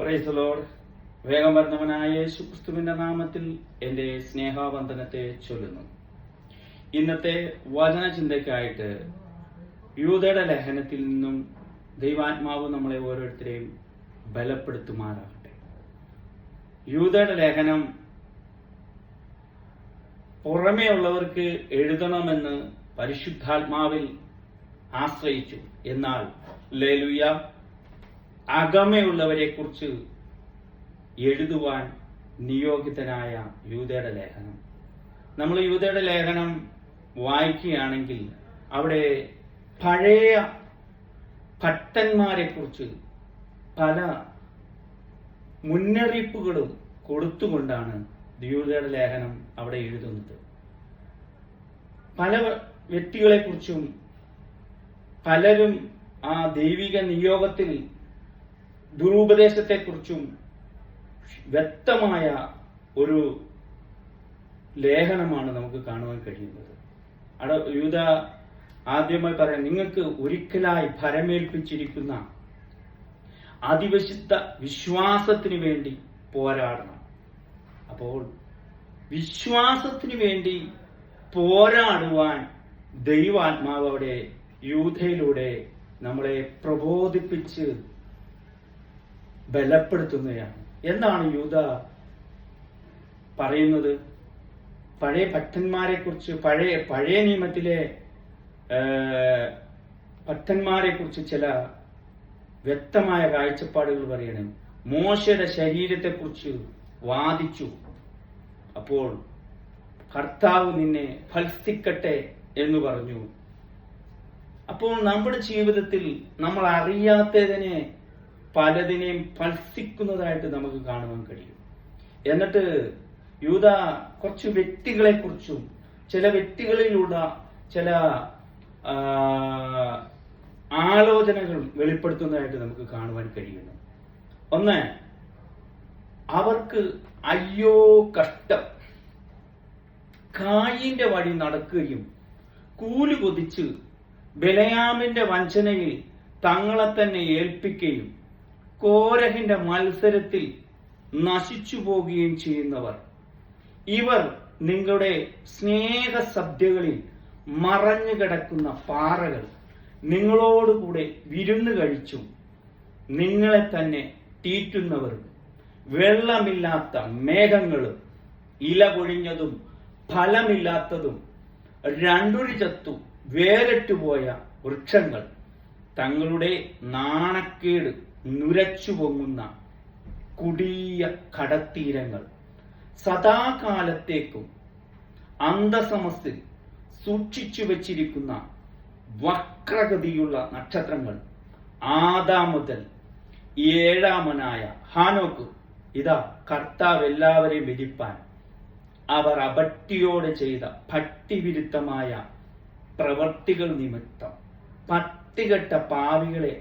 Price load വേഗം വരുന്നവനായ യേശുക്രിസ്തുവിന്റെ നാമത്തിൽ എന്റെ സ്നേഹാവന്ദനത്തെ ചൊല്ലുന്നു. ഇന്നത്തെ വചന ചിന്തയ്ക്കായിട്ട് യൂതയുടെ ലേഖനത്തിൽ നിന്നും ദൈവാത്മാവ് നമ്മളെ ഓരോരുത്തരെയും ബലപ്പെടുത്തുമാറാകട്ടെ. യൂതയുടെ ലേഖനം പുറമേ ഉള്ളവർക്ക് എഴുതണമെന്ന് പരിശുദ്ധാത്മാവിൽ ആശ്രയിച്ചു. എന്നാൽ ലേലുയ അകമയുള്ളവരെ കുറിച്ച് എഴുതുവാൻ നിയോഗിതനായ യൂതയുടെ ലേഖനം. നമ്മൾ യൂതയുടെ ലേഖനം വായിക്കുകയാണെങ്കിൽ അവിടെ പഴയ ഭക്തന്മാരെ കുറിച്ച് പല മുന്നറിയിപ്പുകളും കൊടുത്തുകൊണ്ടാണ് യൂതയുടെ ലേഖനം അവിടെ എഴുതുന്നത്. പല വ്യക്തികളെ കുറിച്ചും പലരും ആ ദൈവിക നിയോഗത്തിൽ ദുരുപദേശത്തെക്കുറിച്ചും വ്യക്തമായ ഒരു ലേഖനമാണ് നമുക്ക് കാണുവാൻ കഴിയുന്നത്. അവിടെ യൂത ആദ്യമായി പറയാം നിങ്ങൾക്ക് ഒരിക്കലായി ഭരമേൽപ്പിച്ചിരിക്കുന്ന അതിവിശുദ്ധ വിശ്വാസത്തിന് വേണ്ടി പോരാടണം. അപ്പോൾ വിശ്വാസത്തിന് വേണ്ടി പോരാടുവാൻ ദൈവാത്മാവ് അവിടെ യൂഥയിലൂടെ നമ്മളെ പ്രബോധിപ്പിച്ച് ബലപ്പെടുത്തുന്നതാണ് എന്താണ് യൂത പറയുന്നത്? പഴയ ഭക്തന്മാരെ കുറിച്ച് പഴയ പഴയ നിയമത്തിലെ ഭക്തന്മാരെ കുറിച്ച് ചില വ്യക്തമായ കാഴ്ചപ്പാടുകൾ പറയണം മോശയുടെ ശരീരത്തെക്കുറിച്ച് വാദിച്ചു. അപ്പോൾ കർത്താവ് നിന്നെ ഫൽസിക്കട്ടെ എന്ന് പറഞ്ഞു. അപ്പോൾ നമ്മുടെ ജീവിതത്തിൽ നമ്മൾ അറിയാത്തതിനെ പലതിനെയും ഫൽസിക്കുന്നതായിട്ട് നമുക്ക് കാണുവാൻ കഴിയും. എന്നിട്ട് യൂത കുറച്ച് വ്യക്തികളെ കുറിച്ചും ചില വ്യക്തികളിലൂടെ ചില ആലോചനകൾ വെളിപ്പെടുത്തുന്നതായിട്ട് നമുക്ക് കാണുവാൻ കഴിയുന്നു. ഒന്ന് അവർക്ക് അയ്യോ കഷ്ടം. കായിന്റെ വഴി നടക്കുകയും കൂലി കൊതിച്ച് ബലയാമിന്റെ വഞ്ചനയിൽ തങ്ങളെ തന്നെ ഏൽപ്പിക്കുകയും കോരഹിന്റെ മത്സരത്തിൽ നശിച്ചു പോകുകയും ചെയ്യുന്നവർ. ഇവർ നിങ്ങളുടെ സ്നേഹ സദ്യകളിൽ മറഞ്ഞു കിടക്കുന്ന പാറകൾ നിങ്ങളോടുകൂടെ വിരുന്ന് കഴിച്ചും നിങ്ങളെ തന്നെ തീറ്റുന്നവരും. വെള്ളമില്ലാത്ത മേഘങ്ങളും ഇല പൊഴിഞ്ഞതും ഫലമില്ലാത്തതും രണ്ടുരി ചത്തു വേറിട്ടുപോയ വൃക്ഷങ്ങൾ തങ്ങളുടെ നാണക്കേട് നുരച്ചു പൊങ്ങുന്ന കുടിയ കടത്തീരങ്ങൾ. സദാകാലത്തേക്കും അന്തസമസ്തിൽ സൂക്ഷിച്ചു വച്ചിരിക്കുന്ന വക്രഗതിയുള്ള നക്ഷത്രങ്ങൾ ആദാം മുതൽ ഏഴാമനായ ഹാനോക്ക് ഇതാ കർത്താവ് എല്ലാവരെയും വിധിപ്പാൻ അവർ അപട്ടിയോടെ ചെയ്ത ഭക്തിവിരുദ്ധമായ പ്രവർത്തികൾ നിമിത്തം പത്തികെട്ട പാവികളെ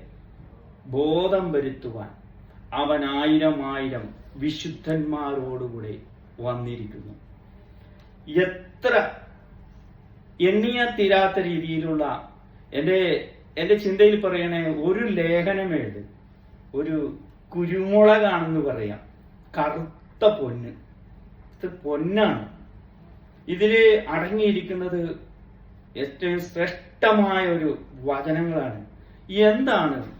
ബോധം വരുത്തുവാൻ അവൻ ആയിരം ആയിരം വിശുദ്ധന്മാരോടുകൂടെ വന്നിരിക്കുന്നു. എത്ര എണ്ണിയ തീരാത്ത രീതിയിലുള്ള എന്റെ എന്റെ ചിന്തയിൽ പറയണേ ഒരു ലേഖനമേ ഒരു കുരുമുളകാണെന്ന് പറയാം. കറുത്ത പൊന്ന്. ഇത് പൊന്നാണ്. ഇതിൽ അടങ്ങിയിരിക്കുന്നത് ഏറ്റവും ശ്രേഷ്ഠമായ ഒരു വചനങ്ങളാണ്. എന്താണ്?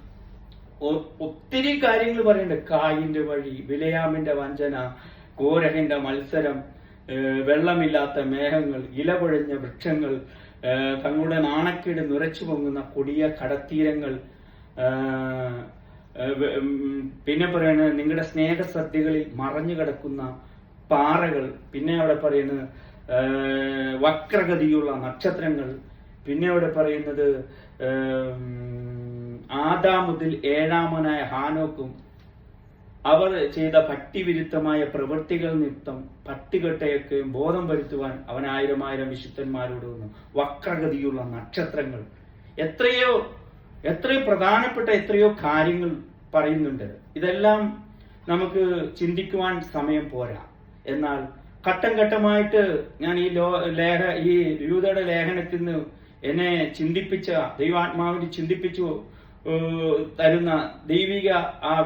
ഒത്തിരി കാര്യങ്ങൾ പറയുന്നുണ്ട് കായിന്റെ വഴി വിലയാമിന്റെ വഞ്ചന കോരഹിന്റെ മത്സരം വെള്ളമില്ലാത്ത മേഘങ്ങൾ ഇലപൊഴിഞ്ഞ വൃക്ഷങ്ങൾ തങ്ങളുടെ നാണക്കേട് നുരച്ചു പൊങ്ങുന്ന കൊടിയ കടത്തീരങ്ങൾ പിന്നെ പറയുന്നത് നിങ്ങളുടെ സ്നേഹസദ്യകളിൽ മറഞ്ഞു കിടക്കുന്ന പാറകൾ പിന്നെ അവിടെ പറയുന്നത് വക്രഗതിയുള്ള നക്ഷത്രങ്ങൾ പിന്നെ അവിടെ പറയുന്നത് ഏഹ് മുതൽ ഏഴാമനായ ഹാനോക്കും അവർ ചെയ്ത ഭക്തിവിരുദ്ധമായ പ്രവൃത്തികൾ നിമിത്തം പട്ടികട്ടയൊക്കെയും ബോധം വരുത്തുവാൻ അവൻ ആയിരം ആയിരം വിശുദ്ധന്മാരോട് വന്നു. വക്രഗതിയുള്ള നക്ഷത്രങ്ങൾ. എത്രയോ എത്രയോ പ്രധാനപ്പെട്ട എത്രയോ കാര്യങ്ങൾ പറയുന്നുണ്ട്. ഇതെല്ലാം നമുക്ക് ചിന്തിക്കുവാൻ സമയം പോരാ. എന്നാൽ ഘട്ടം ഘട്ടമായിട്ട് ഞാൻ ഈ ലോ ലേഖ ഈ യൂതയുടെ ലേഖനത്തിൽ നിന്ന് എന്നെ ചിന്തിപ്പിച്ച ദൈവാത്മാവിന് ചിന്തിപ്പിച്ചു തരുന്ന ദൈവിക ആ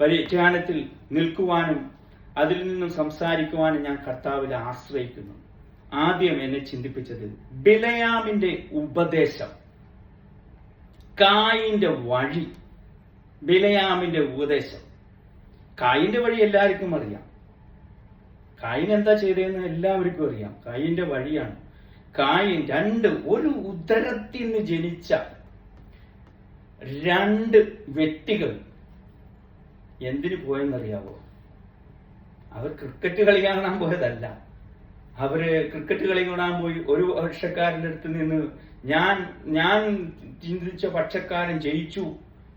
പരിജ്ഞാനത്തിൽ നിൽക്കുവാനും അതിൽ നിന്നും സംസാരിക്കുവാനും ഞാൻ കർത്താവിൽ ആശ്രയിക്കുന്നു. ആദ്യം എന്നെ ചിന്തിപ്പിച്ചത് ബിലയാമിന്റെ ഉപദേശം. കായിന്റെ വഴി. ബിലയാമിന്റെ ഉപദേശം. കായിന്റെ വഴി എല്ലാവർക്കും അറിയാം. കായിൻ എന്താ ചെയ്തതെന്ന് എല്ലാവർക്കും അറിയാം. കായിന്റെ വഴിയാണ്. കായിൻ രണ്ട് ഒരു ഉദരത്തിൽ നിന്ന് ജനിച്ച രണ്ട് വ്യക്തികൾ എന്തിനു പോയെന്നറിയാവോ? അവർ ക്രിക്കറ്റ് കളി കാണാൻ പോയതല്ല. അവർ ക്രിക്കറ്റ് കളി കാണാൻ പോയി. ഒരു പക്ഷക്കാരന്റെ അടുത്ത് നിന്ന് ഞാൻ ഞാൻ ചിന്തിച്ച പക്ഷക്കാരൻ ജയിച്ചു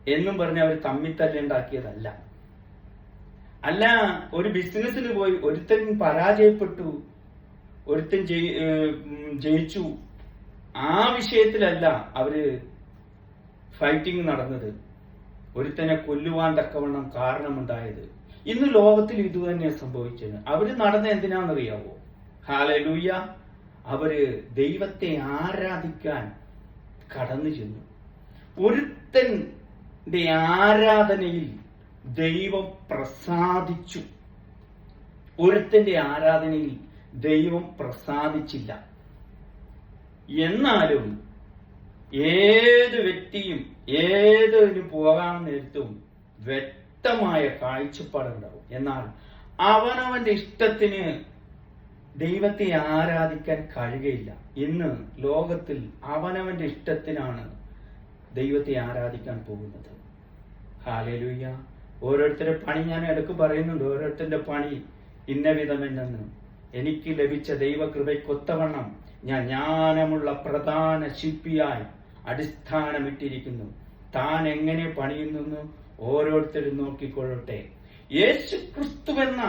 എന്നും പറഞ്ഞ് അവർ തമ്മിത്തല്ലുണ്ടാക്കിയതല്ല അല്ല ഒരു ബിസിനസ്സിന് പോയി ഒരുത്തൻ പരാജയപ്പെട്ടു ഒരുത്തൻ ജയിച്ചു. ആ വിഷയത്തിലല്ല അവർ ഫൈറ്റിംഗ് നടന്നത് ഒരുത്തനെ കൊല്ലുവാൻ തക്കവണ്ണം കാരണമുണ്ടായത്. ഇന്ന് ലോകത്തിൽ ഇതുതന്നെ സംഭവിച്ചത്. അവർ നടന്ന എന്തിനാണെന്നറിയാവോ? ഹാലലൂയ അവർ ദൈവത്തെ ആരാധിക്കാൻ കടന്നു ചെന്നു. ഒരുത്തന്റെ ആരാധനയിൽ ദൈവം പ്രസാദിച്ചു. ഒരുത്തന്റെ ആരാധനയിൽ ദൈവം പ്രസാദിച്ചില്ല. എന്നാലും ഏത് വ്യക്തിയും ഏതിന് പോകാൻ നേരത്തും വ്യക്തമായ കാഴ്ചപ്പാടുണ്ടാവും എന്നാൽ അവനവന്റെ ഇഷ്ടത്തിന് ദൈവത്തെ ആരാധിക്കാൻ കഴിയുകയില്ല. ഇന്ന് ലോകത്തിൽ അവനവന്റെ ഇഷ്ടത്തിനാണ് ദൈവത്തെ ആരാധിക്കാൻ പോകുന്നത്. ഹാലലൂയ്യ ഓരോരുത്തരുടെ പണി ഞാൻ ഇടയ്ക്ക് പറയുന്നുണ്ട്. ഓരോരുത്തരുടെ പണി ഇന്ന വിധമെന്നു എനിക്ക് ലഭിച്ച ദൈവകൃപയ്ക്കൊത്തവണ്ണം ഞാൻ ജ്ഞാനമുള്ള പ്രധാന ശില്പിയായി അടിസ്ഥാനമിട്ടിരിക്കുന്നു. താൻ എങ്ങനെ പണിയുന്നെന്ന് ഓരോരുത്തരും നോക്കിക്കൊള്ളട്ടെ. യേശു ക്രിസ്തുവെന്ന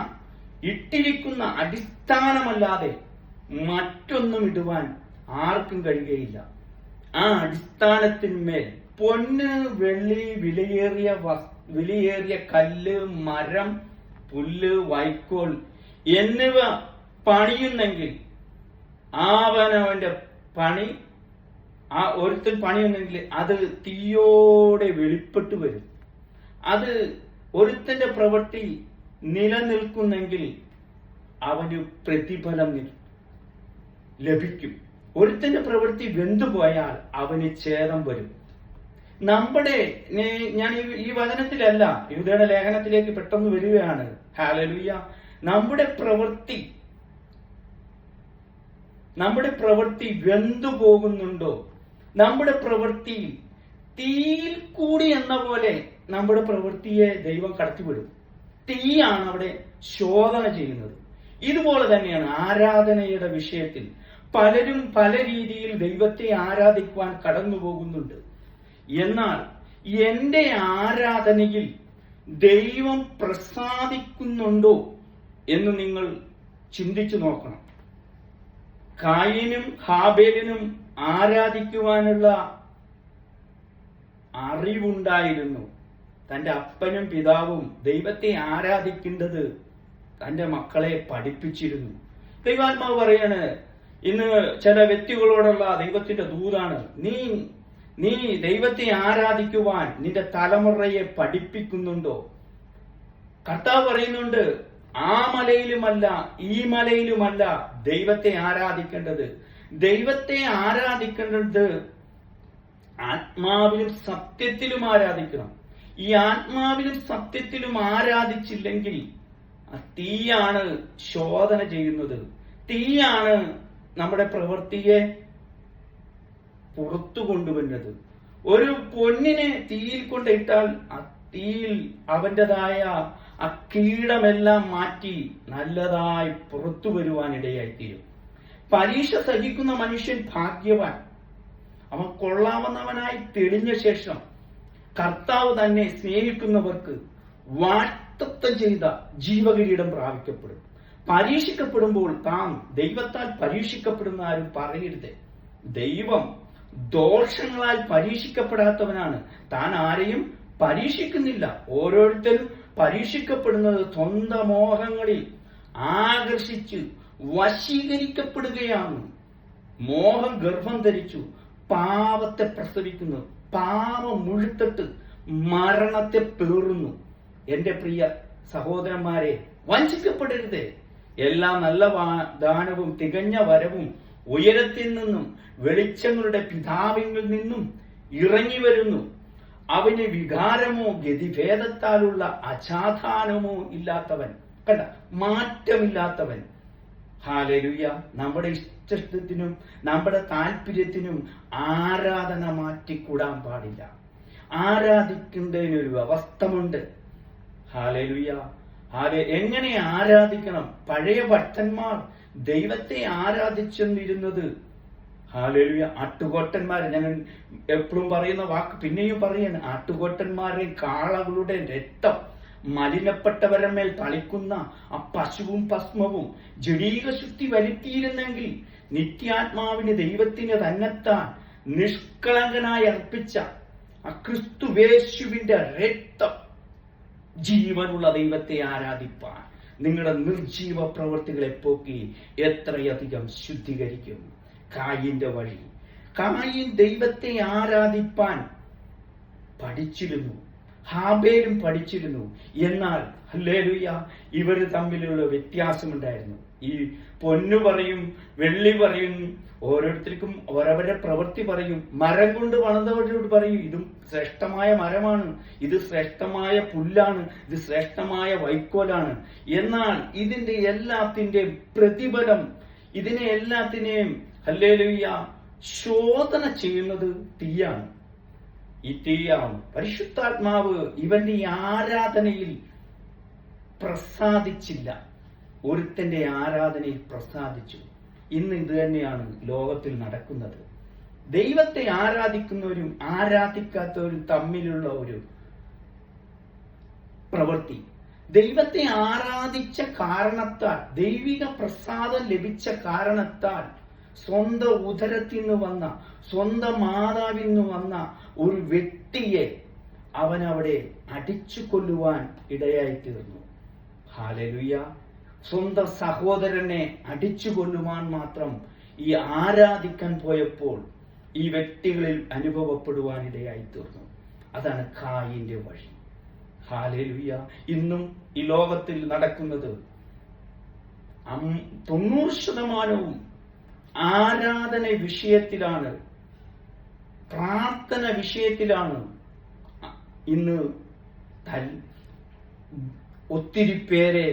ഇട്ടിരിക്കുന്ന അടിസ്ഥാനമല്ലാതെ മറ്റൊന്നും ഇടുവാൻ ആർക്കും കഴിയുകയില്ല. ആ അടിസ്ഥാനത്തിന്മേൽ പൊന്ന് വെള്ളി വിലയേറിയ വിലയേറിയ കല്ല് മരം പുല്ല് വൈക്കോൽ എന്നിവ പണിയുന്നെങ്കിൽ ആവനവന്റെ പണി ആ ഒരുത്തൻ പണിയുന്നെങ്കിൽ അത് തീയോടെ വെളിപ്പെട്ടു വരും. അത് ഒരുത്തന്റെ പ്രവൃത്തി നിലനിൽക്കുന്നെങ്കിൽ അവന് പ്രതിഫലം ലഭിക്കും. ഒരുത്തന്റെ പ്രവൃത്തി വെന്തുപോയാൽ അവന് ഛേദം വരും. നമ്മുടെ ഞാൻ ഈ- വചനത്തിലല്ല യുദ്ധയുടെ ലേഖനത്തിലേക്ക് പെട്ടെന്ന് വരികയാണ്. ഹാലലുയ്യ നമ്മുടെ പ്രവൃത്തി നമ്മുടെ പ്രവൃത്തി വെന്തു പോകുന്നുണ്ടോ? നമ്മുടെ പ്രവൃത്തി തീയിൽ കൂടി എന്ന പോലെ നമ്മുടെ പ്രവൃത്തിയെ ദൈവം കടത്തിവിടും. തീയാണ് അവിടെ ശോധന ചെയ്യുന്നത്. ഇതുപോലെ തന്നെയാണ് ആരാധനയുടെ വിഷയത്തിൽ പലരും പല രീതിയിൽ ദൈവത്തെ ആരാധിക്കുവാൻ കടന്നു പോകുന്നുണ്ട് എന്നാൽ എന്റെ ആരാധനയിൽ ദൈവം പ്രസാദിക്കുന്നുണ്ടോ എന്ന് നിങ്ങൾ ചിന്തിച്ചു നോക്കണം. കായിനും ഹാബേലിനും ആരാധിക്കുവാനുള്ള അറിവുണ്ടായിരുന്നു. തന്റെ അപ്പനും പിതാവും ദൈവത്തെ ആരാധിക്കേണ്ടത് തന്റെ മക്കളെ പഠിപ്പിച്ചിരുന്നു. ദൈവാത്മാവ് പറയാണ് ഇന്ന് ചില വ്യക്തികളോടുള്ള ദൈവത്തിന്റെ ദൂതാണ്. നീ നീ ദൈവത്തെ ആരാധിക്കുവാൻ നിന്റെ തലമുറയെ പഠിപ്പിക്കുന്നുണ്ടോ? കർത്താവ് പറയുന്നുണ്ട് ആ മലയിലുമല്ല ഈ മലയിലുമല്ല ദൈവത്തെ ആരാധിക്കേണ്ടത്. ദൈവത്തെ ആരാധിക്കേണ്ടത് ആത്മാവിലും സത്യത്തിലും ആരാധിക്കണം. ഈ ആത്മാവിലും സത്യത്തിലും ആരാധിച്ചില്ലെങ്കിൽ തീയാണ് ശോധന ചെയ്യുന്നത്. തീയാണ് നമ്മുടെ പ്രവൃത്തിയെ പുറത്തു കൊണ്ടുവരുന്നത്. ഒരു പൊന്നിനെ തീയിൽ കൊണ്ടിട്ടാൽ തീയിൽ അവന്റേതായ ആ കീടമെല്ലാം മാറ്റി നല്ലതായി പുറത്തു വരുവാനിടയായി തീരും പരീക്ഷ സഹിക്കുന്ന മനുഷ്യൻ ഭാഗ്യവാൻ. അവൻ കൊള്ളാവുന്നവനായി തെളിഞ്ഞ ശേഷം കർത്താവ് തന്നെ സ്നേഹിക്കുന്നവർക്ക് വാക്തത്വം ചെയ്ത ജീവകിരീടം പ്രാപിക്കപ്പെടും. പരീക്ഷിക്കപ്പെടുമ്പോൾ താൻ ദൈവത്താൽ പരീക്ഷിക്കപ്പെടുന്ന ആരും പറയരുത്. ദൈവം ദോഷങ്ങളാൽ പരീക്ഷിക്കപ്പെടാത്തവനാണ്. താൻ ആരെയും പരീക്ഷിക്കുന്നില്ല. ഓരോരുത്തരും പരീക്ഷിക്കപ്പെടുന്നത് സ്വന്തം മോഹങ്ങളിൽ ആകർഷിച്ച് വശീകരിക്കപ്പെടുകയാണ്. മോഹം ഗർഭം ധരിച്ചു. പാപത്തെ പ്രസവിക്കുന്നു. പാപം മുഴുത്തിട്ട് മരണത്തെ പേറുന്നു. എന്റെ പ്രിയ സഹോദരന്മാരെ വഞ്ചിക്കപ്പെടരുത്. എല്ലാ നല്ല ദാനവും തികഞ്ഞ വരവും ഉയരത്തിൽ നിന്നും വെളിച്ചങ്ങളുടെ പിതാവിൽ നിന്നും ഇറങ്ങി വരുന്നു. അവന് വികാരമോ ഗതിഭേദത്താലുള്ള അചാധാനമോ ഇല്ലാത്തവൻ കണ്ട മാറ്റമില്ലാത്തവൻ. ഹാലലുയ. നമ്മുടെ ഇഷ്ടത്തിനും നമ്മുടെ താല്പര്യത്തിനും ആരാധന മാറ്റിക്കൂടാൻ പാടില്ല. ആരാധിക്കുന്നതിനൊരു അവസ്ഥമുണ്ട്. ഹാലലുയ. ഹാലെ എങ്ങനെ ആരാധിക്കണം? പഴയ ഭക്തന്മാർ ദൈവത്തെ ആരാധിച്ചെന്നിരുന്നത്. ഹാലലുയ ആട്ടുകോട്ടന്മാർ. ഞങ്ങൾ എപ്പോഴും പറയുന്ന വാക്ക് പിന്നെയും പറയാണ് ആട്ടുകൊട്ടന്മാരുടെ കാളകളുടെ രക്തം. മലിനപ്പെട്ടവരുടെ മേൽ തളിക്കുന്ന ആ പശുവും ഭസ്മവും ജഡീക ശുദ്ധി വരുത്തിയിരുന്നെങ്കിൽ നിത്യാത്മാവിന് ദൈവത്തിന് തന്നെത്താൻ നിഷ്കളങ്കനായി അർപ്പിച്ച ആ ക്രിസ്തുവേശുവിന്റെ രക്തം ജീവനുള്ള ദൈവത്തെ ആരാധിപ്പാൻ. നിങ്ങളുടെ നിർജീവ പ്രവൃത്തികളെ പോക്കി എത്രയധികം ശുദ്ധീകരിക്കും. കായിന്റെ വഴി. കായിൻ ദൈവത്തെ ആരാധിപ്പാൻ പഠിച്ചിരുന്നു. ഹാബേലും പഠിച്ചിരുന്നു. എന്നാൽ ഹല്ലേലൂയ ഇവർ തമ്മിലുള്ള വ്യത്യാസമുണ്ടായിരുന്നു. ഈ പൊന്നു പറയും വെള്ളി പറയും ഓരോരുത്തർക്കും ഓരവരുടെ പ്രവൃത്തി പറയും. മരം കൊണ്ട് വളർന്നവരോട് പറയും ഇതും ശ്രേഷ്ഠമായ മരമാണ്. ഇത് ശ്രേഷ്ഠമായ പുല്ലാണ്. ഇത് ശ്രേഷ്ഠമായ വൈക്കോലാണ്. എന്നാൽ ഇതിന്റെ എല്ലാത്തിന്റെ പ്രതിഫലം ഇതിനെ എല്ലാത്തിനെയും ഹല്ലേലൂയ ശോധന ചെയ്യുന്നത് തീയാണ്. ഈ പരിശുദ്ധാത്മാവ് ഇവന്റെ ആരാധനയിൽ പ്രസാദിച്ചില്ല. ഒരുത്തന്റെ ആരാധനയിൽ പ്രസാദിച്ചു. ഇന്ന് ഇത് തന്നെയാണ് ലോകത്തിൽ നടക്കുന്നത്. ദൈവത്തെ ആരാധിക്കുന്നവരും ആരാധിക്കാത്തവരും തമ്മിലുള്ള ഒരു പ്രവൃത്തി. ദൈവത്തെ ആരാധിച്ച കാരണത്താൽ ദൈവിക പ്രസാദം ലഭിച്ച കാരണത്താൽ സ്വന്തം ഉദരത്തിൽ നിന്ന് വന്ന സ്വന്തം മാതാവിൽ നിന്ന് വന്ന ഒരു വ്യക്തിയെ അവൻ അവിടെ അടിച്ചു കൊല്ലുവാൻ ഇടയായി തീർന്നു. ഹാലലുയ. സ്വന്തം സഹോദരനെ അടിച്ചു കൊല്ലുവാൻ മാത്രം ഈ ആരാധിക്കാൻ പോയപ്പോൾ ഈ വ്യക്തികളിൽ അനുഭവപ്പെടുവാൻ ഇടയായി തീർന്നു. അതാണ് കായിന്റെ വഴി. ഹാലലുയ. ഇന്നും ഈ ലോകത്തിൽ നടക്കുന്നത് തൊണ്ണൂറ് ശതമാനവും ആരാധന വിഷയത്തിലാണ് പ്രാർത്ഥന വിഷയത്തിലാണ് ഇന്ന് ഒത്തിരി പേരെ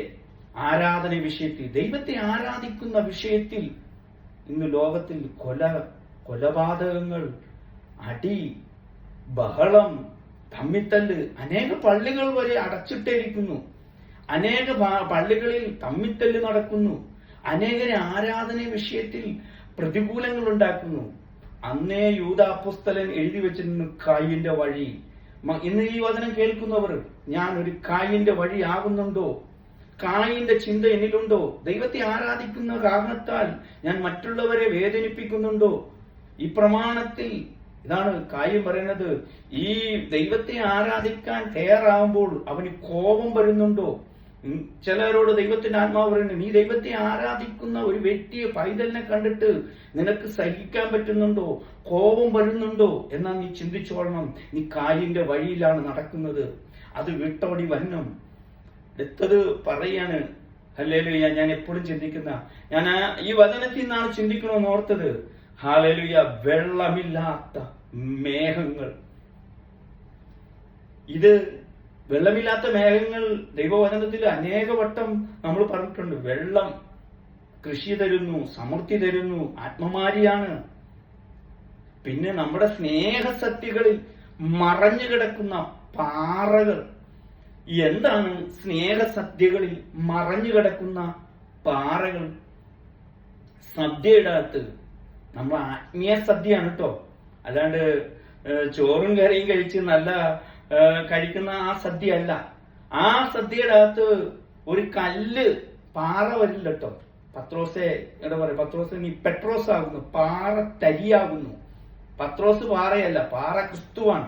ആരാധന വിഷയത്തിൽ ദൈവത്തെ ആരാധിക്കുന്ന വിഷയത്തിൽ ഇന്ന് ലോകത്തിൽ കൊല കൊലപാതകങ്ങൾ അടി ബഹളം തമ്മിത്തല്ല് അനേക പള്ളികൾ വരെ അടച്ചിട്ടിരിക്കുന്നു അനേക പള്ളികളിൽ തമ്മിത്തല്ല് നടക്കുന്നു. അനേകരെ ആരാധന വിഷയത്തിൽ പ്രതികൂലങ്ങൾ ഉണ്ടാക്കുന്നു അന്നേ യൂതാപ്പുസ്തലൻ എഴുതി വെച്ചിരുന്നു കായിന്റെ വഴി. ഇന്ന് ഈ വചനം കേൾക്കുന്നവർ ഞാൻ ഒരു കായിന്റെ വഴി ആകുന്നുണ്ടോ? കായിന്റെ ചിന്ത എന്നിലുണ്ടോ? ദൈവത്തെ ആരാധിക്കുന്ന കാരണത്താൽ ഞാൻ മറ്റുള്ളവരെ വേദനിപ്പിക്കുന്നുണ്ടോ? ഈ പ്രമാണത്തിൽ ഇതാണ് കാര്യം പറയുന്നത്. ഈ ദൈവത്തെ ആരാധിക്കാൻ തയ്യാറാവുമ്പോൾ അവന് കോപം വരുന്നുണ്ടോ? ചിലരോട് ദൈവത്തിന്റെ ആത്മാവ് പറയുന്നു നീ ദൈവത്തെ ആരാധിക്കുന്ന ഒരു വ്യക്തിയെ പൈതലിനെ കണ്ടിട്ട് നിനക്ക് സഹിക്കാൻ പറ്റുന്നുണ്ടോ? കോപം വരുന്നുണ്ടോ? എന്നാ നീ ചിന്തിച്ചോളണം നീ കാലിന്റെ വഴിയിലാണ് നടക്കുന്നത്. അത് വിട്ടോടി വരണം എടുത്തത് പറയാണ്. ഹല്ലേലൂയ ഞാൻ എപ്പോഴും ചിന്തിക്കുന്ന ഞാൻ ഈ വചനത്തിൽ നിന്നാണ് ചിന്തിക്കണമെന്ന് ഓർത്തത്. ഹാലലുയ്യ വെള്ളമില്ലാത്ത മേഘങ്ങൾ. ഇത് വെള്ളമില്ലാത്ത മേഘങ്ങൾ ദൈവവചനത്തിൽ അനേക വട്ടം നമ്മൾ പറഞ്ഞിട്ടുണ്ട്. വെള്ളം കൃഷി തരുന്നു സമൃദ്ധി തരുന്നു ആത്മമാരിയാണ്. പിന്നെ നമ്മുടെ സ്നേഹസത്യകളിൽ മറഞ്ഞു കിടക്കുന്ന പാറകൾ. എന്താണ് സ്നേഹസദ്യകളിൽ മറഞ്ഞു കിടക്കുന്ന പാറകൾ? സദ്യയുടെ അകത്ത് നമ്മൾ ആത്മീയ സദ്യയാണ് കേട്ടോ. അല്ലാണ്ട് ചോറും കറിയും കഴിച്ച് നല്ല കഴിക്കുന്ന ആ സദ്യ അല്ല ആ സദ്യയുടെ അകത്ത് ഒരു കല്ല് പാറ വരില്ല കേട്ടോ പത്രോസെ എന്താ പറയാ പത്രോസ് നീ പെട്രോസ് ആകുന്നു പാറ തരിയാകുന്നു. പത്രോസ് പാറയല്ല പാറ ക്രിസ്തുവാണ്.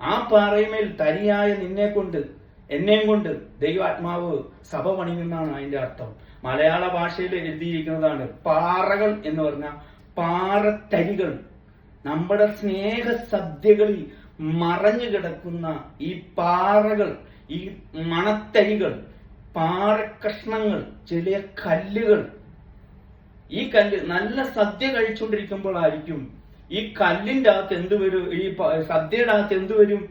ആ പാറയുമേൽ തരിയായ നിന്നെ കൊണ്ട് എന്നെയും കൊണ്ട് ദൈവാത്മാവ് സഭ പണിയുമെന്നാണ് അതിന്റെ അർത്ഥം. മലയാള ഭാഷയിൽ എഴുതിയിരിക്കുന്നതാണ് പാറകൾ എന്ന് പറഞ്ഞ പാറത്തരികൾ. നമ്മുടെ സ്നേഹ സദ്യകളിൽ മറഞ്ഞു കിടക്കുന്ന ഈ പാറകൾ ഈ മണത്തരികൾ പാറക്കഷ്ണങ്ങൾ ചെറിയ കല്ലുകൾ. ഈ കല്ല് നല്ല സദ്യ കഴിച്ചുകൊണ്ടിരിക്കുമ്പോഴായിരിക്കും ഈ കല്ലിന്റെ അകത്ത് എന്ത് വരും? ഈ സദ്യയുടെ അകത്ത് എന്ത് വരും?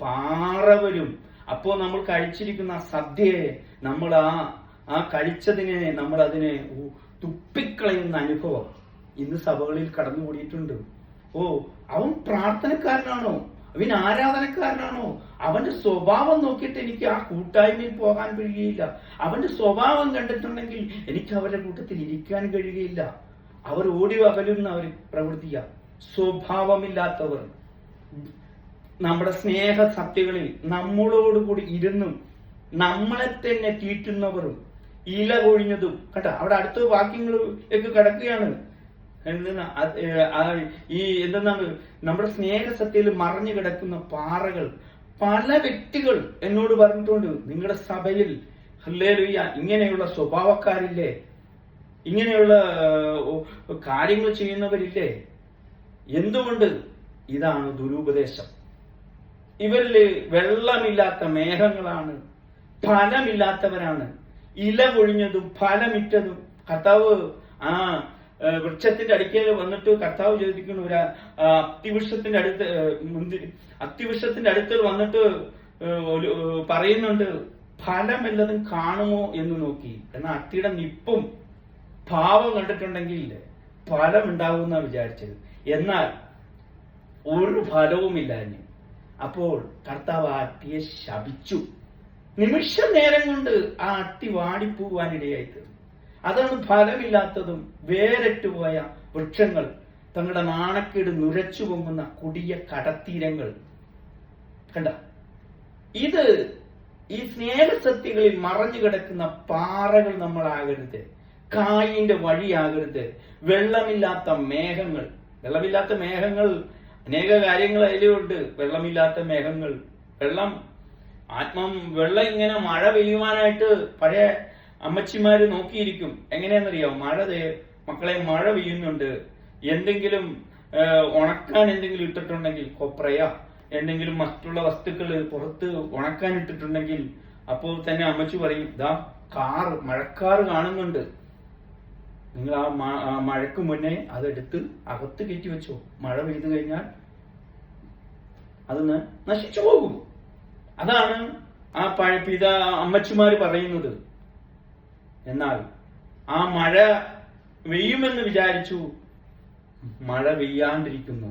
പാറ വരും. അപ്പോ നമ്മൾ കഴിച്ചിരിക്കുന്ന സദ്യയെ നമ്മൾ ആ ആ കഴിച്ചതിനെ നമ്മൾ അതിനെ തുപ്പിക്കളയുന്ന അനുഭവം ഇന്ന് സഭകളിൽ കടന്നു കൂടിയിട്ടുണ്ട് ഓ അവൻ പ്രാർത്ഥനക്കാരനാണോ? അവൻ ആരാധനക്കാരനാണോ? അവന്റെ സ്വഭാവം നോക്കിയിട്ട് എനിക്ക് ആ കൂട്ടായ്മയിൽ പോകാൻ കഴിയുകയില്ല. അവന്റെ സ്വഭാവം കണ്ടിട്ടുണ്ടെങ്കിൽ എനിക്ക് അവരുടെ കൂട്ടത്തിൽ ഇരിക്കാൻ കഴിയുകയില്ല. അവർ ഓടി അകലുന്ന അവർ പ്രവൃത്തിയ. സ്വഭാവമില്ലാത്തവർ. നമ്മുടെ സ്നേഹ സത്യകളിൽ നമ്മളോടുകൂടി ഇരുന്നും നമ്മളെ തന്നെ തീറ്റുന്നവരും ഇല കൊഴിഞ്ഞതും. കേട്ടോ അവിടെ അടുത്ത വാക്യങ്ങളിലേക്ക് കിടക്കുകയാണ്. ഈ എന്തെന്നാണ് നമ്മുടെ സ്നേഹസത്യയിൽ മറഞ്ഞു കിടക്കുന്ന പാറകൾ പല വ്യക്തികൾ എന്നോട് പറഞ്ഞിട്ടുണ്ട് നിങ്ങളുടെ സഭയിൽ ഹല്ലേലൂയ ഇങ്ങനെയുള്ള സ്വഭാവക്കാരില്ലേ ഇങ്ങനെയുള്ള കാര്യങ്ങൾ ചെയ്യുന്നവരില്ലേ എന്തുകൊണ്ട് ഇതാണ് ദുരുപദേശം? ഇവരിൽ വെള്ളമില്ലാത്ത മേഘങ്ങളാണ് ഫലമില്ലാത്തവരാണ് ഇല കൊഴിഞ്ഞതും ഫലമിറ്റതും കർത്താവ് ആ വൃക്ഷത്തിന്റെ അടുക്കൽ വന്നിട്ട് കർത്താവ് ചോദിക്കുന്നു ഒരു അത്തിവൃക്ഷത്തിന്റെ അടുത്ത് മുന്തിരി അത്തിവൃക്ഷത്തിന്റെ അടുത്ത് വന്നിട്ട് പറയുന്നുണ്ട് ഫലം ഫലമെല്ലതും കാണുമോ എന്ന് നോക്കി. എന്നാൽ അത്തിയുടെ നിപ്പും ഭാവം കണ്ടിട്ടുണ്ടെങ്കിൽ ഫലം ഉണ്ടാകുമെന്നാണ് വിചാരിച്ചത്. എന്നാൽ ഒരു ഫലവുമില്ലാഞ്ഞു അപ്പോൾ കർത്താവ് ആ അത്തിയെ ശപിച്ചു. നിമിഷ നേരം കൊണ്ട് ആ അത്തി വാടിപ്പോവാനിടയായി തീർന്നു അതാണ് ഫലമില്ലാത്തതും വേരറ്റുപോയ വൃക്ഷങ്ങൾ. തങ്ങളുടെ നാണക്കേട് നുരച്ചു പൊങ്ങുന്ന കൊടിയ കടത്തീരങ്ങൾ. കണ്ട? ഇത് ഈ സ്നേഹസത്യങ്ങളിൽ മറഞ്ഞു കിടക്കുന്ന പാറകൾ നമ്മളാകരുത്. കായിന്റെ വഴിയാകരുത്. വെള്ളമില്ലാത്ത മേഘങ്ങൾ. വെള്ളമില്ലാത്ത മേഘങ്ങൾ. അനേക കാര്യങ്ങൾ അതിലുണ്ട്. വെള്ളമില്ലാത്ത മേഘങ്ങൾ. വെള്ളം. ആത്മം വെള്ളം ഇങ്ങനെ മഴ പെയ്യുവാനായിട്ട് പഴയ അമ്മച്ചിമാര് നോക്കിയിരിക്കും. എങ്ങനെയാണെന്നറിയോ? മഴ ദേ- മക്കളെ മഴ പെയ്യുന്നുണ്ട്. എന്തെങ്കിലും ഉണക്കാൻ എന്തെങ്കിലും ഇട്ടിട്ടുണ്ടെങ്കിൽ കൊപ്രയ. എന്തെങ്കിലും മറ്റുള്ള വസ്തുക്കൾ പുറത്ത് ഉണക്കാൻ ഇട്ടിട്ടുണ്ടെങ്കിൽ അപ്പോൾ തന്നെ അമ്മച്ചു പറയും ഇതാ കാറ് മഴക്കാർ കാണുന്നുണ്ട്. നിങ്ങൾ ആ മഴക്ക് മുന്നേ അതെടുത്ത് അകത്ത് കയറ്റി വെച്ചോ. മഴ പെയ്തു കഴിഞ്ഞാൽ അതൊന്ന് നശിച്ചു പോകും. അതാണ് ആ പഴ പിത അമ്മച്ചുമാര് പറയുന്നത്. എന്നാൽ ആ മഴ പെയ്യുമെന്ന് വിചാരിച്ചു മഴ പെയ്യാണ്ടിരിക്കുന്നു.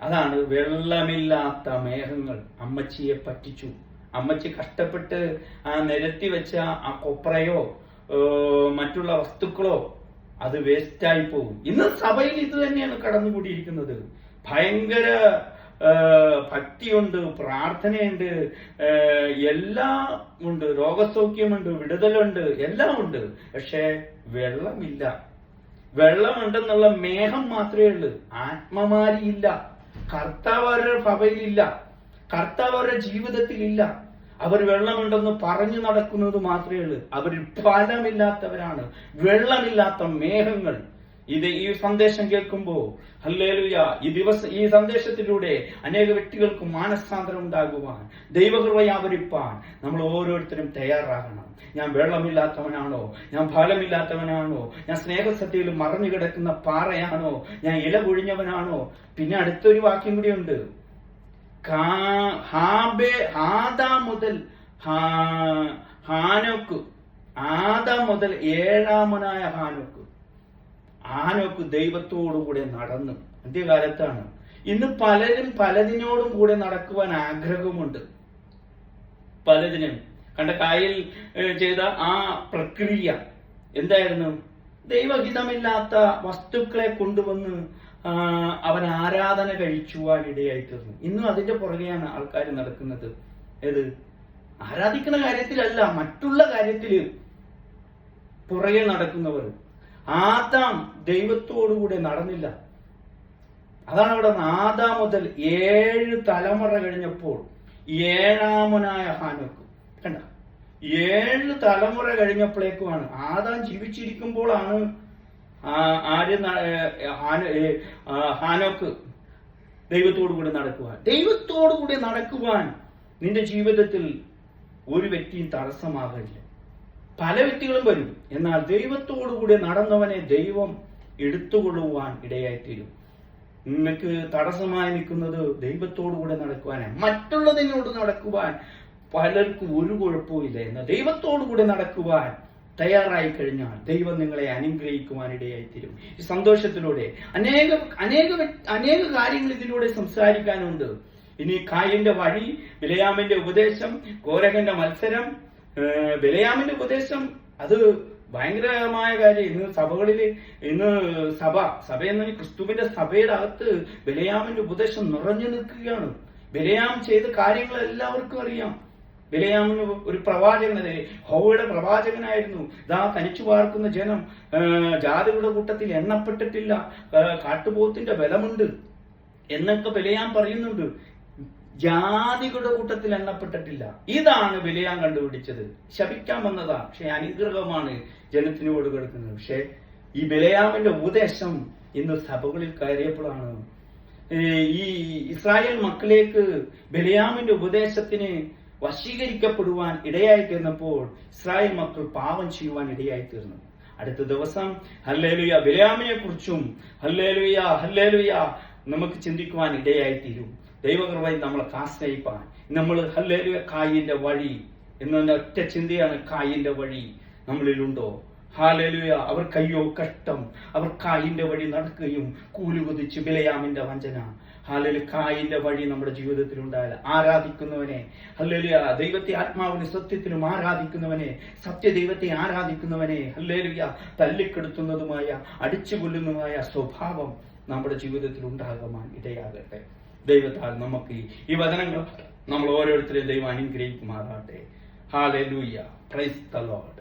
അതാണ് വെള്ളമില്ലാത്ത മേഘങ്ങൾ അമ്മച്ചിയെ പറ്റിച്ചു. അമ്മച്ചി കഷ്ടപ്പെട്ട് ആ നിരത്തി വെച്ച ആ കൊപ്രയോ മറ്റുള്ള വസ്തുക്കളോ അത് വേസ്റ്റായി പോകും. ഇന്ന് സഭയിൽ ഇത് തന്നെയാണ് കടന്നുകൂടിയിരിക്കുന്നത്. ഭയങ്കര ഭക്തിയുണ്ട് പ്രാർത്ഥനയുണ്ട് എല്ലാം ഉണ്ട്. രോഗസൗഖ്യമുണ്ട് വിടുതലുണ്ട് എല്ലാം ഉണ്ട്. പക്ഷേ വെള്ളമില്ല. വെള്ളമുണ്ടെന്നുള്ള മേഘം മാത്രമേ ഉള്ളൂ. ആത്മമാരിയില്ല. കർത്താവ് അവരുടെ ഭവയിലില്ല. കർത്താവ് അവരുടെ ജീവിതത്തിലില്ല. അവർ വെള്ളമുണ്ടെന്ന് പറഞ്ഞു നടക്കുന്നത് മാത്രമേ ഉള്ളൂ. അവർ ഫലമില്ലാത്തവരാണ്. വെള്ളമില്ലാത്ത മേഘങ്ങൾ. ഇത് ഈ സന്ദേശം കേൾക്കുമ്പോൾ ഹല്ലേലൂയ ഈ ദിവസം ഈ സന്ദേശത്തിലൂടെ അനേക വ്യക്തികൾക്ക് മാനസാന്തരം ഉണ്ടാകുവാൻ ദൈവകൃപ വ്യാപരിപ്പാൻ നമ്മൾ ഓരോരുത്തരും തയ്യാറാകണം. ഞാൻ വെള്ളമില്ലാത്തവനാണോ? ഞാൻ ഫലമില്ലാത്തവനാണോ? ഞാൻ സ്നേഹസത്യയിൽ മറഞ്ഞു കിടക്കുന്ന പാറയാണോ? ഞാൻ ഇല പൊഴിഞ്ഞവനാണോ? പിന്നെ അടുത്തൊരു വാക്യം കൂടിയുണ്ട് കാ- ഹാബെ ആദാ മുതൽ ഹാനോക്ക് ആദാം മുതൽ ഏഴാമനായ ഹാനോക്ക്. ആനോക്ക് ദൈവത്തോടുകൂടെ നടന്നു. അന്ത്യകാലത്താണ്. ഇന്ന് പലരും പലതിനോടും കൂടെ നടക്കുവാൻ ആഗ്രഹമുണ്ട്. പലതിനും. കണ്ട കായൽ ചെയ്ത ആ പ്രക്രിയ എന്തായിരുന്നു? ദൈവഹിതമില്ലാത്ത വസ്തുക്കളെ കൊണ്ടുവന്ന് അവൻ ആരാധന കഴിച്ചുവാൻ ഇടയായി തീർന്നു. ഇന്നും അതിന്റെ പുറകെയാണ് ആൾക്കാർ നടക്കുന്നത്. ഏത്? ആരാധിക്കുന്ന കാര്യത്തിലല്ല മറ്റുള്ള കാര്യത്തിൽ പുറകെ നടക്കുന്നവർ. ആദാം ദൈവത്തോടുകൂടെ നടന്നില്ല. അതാണ് അവിടെ ആദാം മുതൽ ഏഴ് തലമുറ കഴിഞ്ഞപ്പോൾ ഏഴാമനായ ഹാനോക്ക്. കണ്ട? ഏഴ് തലമുറ കഴിഞ്ഞപ്പോഴേക്കുമാണ് ആദാം ജീവിച്ചിരിക്കുമ്പോഴാണ് ആര് ഹാനോക്ക് ദൈവത്തോടു കൂടി നടക്കുവാൻ ദൈവത്തോടു കൂടി നടക്കുവാൻ. നിന്റെ ജീവിതത്തിൽ ഒരു വ്യക്തിയും തടസ്സമാകില്ല പല വ്യക്തികളും വരും. എന്നാൽ ദൈവത്തോടു കൂടി നടന്നവനെ ദൈവം എടുത്തുകൊള്ളുവാൻ ഇടയായിത്തീരും. നിങ്ങൾക്ക് തടസ്സമായി നിൽക്കുന്നത് ദൈവത്തോടു കൂടെ നടക്കുവാനാണ്. മറ്റുള്ളതിനോട് നടക്കുവാൻ പലർക്കും ഒരു കുഴപ്പമില്ല എന്നാൽ ദൈവത്തോടു കൂടെ നടക്കുവാൻ തയ്യാറായി കഴിഞ്ഞാൽ ദൈവം നിങ്ങളെ അനുഗ്രഹിക്കുവാൻ ഇടയായിത്തീരും. ഈ സന്തോഷത്തിലൂടെ അനേക അനേക അനേക കാര്യങ്ങൾ ഇതിലൂടെ സംസാരിക്കാനുണ്ട്. ഇനി കായന്റെ വഴി വിലയാമിന്റെ ഉപദേശം കോരകന്റെ മത്സരം ബിലയാമിന്റെ ഉപദേശം അത് ഭയങ്കരമായ കാര്യം. ഇന്ന് സഭകളിൽ ഇന്ന് സഭ സഭ എന്ന ക്രിസ്തുവിന്റെ സഭയുടെ അകത്ത് ബലയാമിന്റെ ഉപദേശം നിറഞ്ഞു നിൽക്കുകയാണ്. ബലയാം ചെയ്ത കാര്യങ്ങൾ എല്ലാവർക്കും അറിയാം. ബലയാമിന് ഒരു പ്രവാചകനെ ഹോയുടെ പ്രവാചകനായിരുന്നു. ഇതാ തനിച്ചു പാർക്കുന്ന ജനം ജാതികളുടെ കൂട്ടത്തിൽ എണ്ണപ്പെട്ടിട്ടില്ല. കാട്ടുപോത്തിന്റെ ബലമുണ്ട് എന്നൊക്കെ ബിലയാം പറയുന്നുണ്ട്. ജാതികളുടെ കൂട്ടത്തിൽ എണ്ണപ്പെട്ടിട്ടില്ല. ഇതാണ് വിലയാൻ കണ്ടുപിടിച്ചത്. ശപിക്കാൻ വന്നതാ പക്ഷെ അനുഗ്രഹമാണ് ജനത്തിനോട് കൊടുക്കുന്നത്. പക്ഷെ ഈ ബിലയാമിന്റെ ഉപദേശം ഇന്ന് സഭകളിൽ കയറിയപ്പോഴാണ്. ഈ ഇസ്രായേൽ മക്കളിലേക്ക് ബലയാമിന്റെ ഉപദേശത്തിന് വശീകരിക്കപ്പെടുവാൻ ഇടയായി തീർന്നപ്പോൾ ഇസ്രായേൽ മക്കൾ പാപം ചെയ്യുവാൻ ഇടയായി തീർന്നു. അടുത്ത ദിവസം ഹല്ലേലുയ ബിലയാമിനെ കുറിച്ചും ഹല്ലേലുയ ഹല്ലേലുയ നമുക്ക് ചിന്തിക്കുവാൻ ഇടയായി തീരും. ദൈവകൃപയിൽ നമ്മളെ ആശ്രയിപ്പാൻ. നമ്മൾ ഹല്ലേലു കായിന്റെ വഴി എന്ന ഒറ്റ ചിന്തയാണ് കായിന്റെ വഴി നമ്മളിലുണ്ടോ? ഹാലലുയ അവർ കയ്യോ കഷ്ടം. അവർ കായിന്റെ വഴി നടക്കുകയും കൂലുകുതിച്ച് ബിലയാമിന്റെ വഞ്ചന. ഹാലലു കായിന്റെ വഴി നമ്മുടെ ജീവിതത്തിൽ ഉണ്ടായാൽ ആരാധിക്കുന്നവനെ. ഹല്ലേലുയ ദൈവത്തെ ആത്മാവിന് സത്യത്തിലും ആരാധിക്കുന്നവനെ. സത്യദൈവത്തെ ആരാധിക്കുന്നവനെ. ഹല്ലേലുയ തല്ലിക്കെടുത്തുന്നതുമായ അടിച്ചു കൊല്ലുന്നതുമായ സ്വഭാവം നമ്മുടെ ജീവിതത്തിൽ ഉണ്ടാകുവാൻ ഇടയാകട്ടെ. ദൈവത്താൽ നമുക്ക് ഈ- വചനങ്ങൾ നമ്മൾ ഓരോരുത്തരെയും ദൈവം അനുഗ്രഹിക്കുമാറാട്ടെ ഹാലെ ലൂയ്യ ദ ലോർഡ്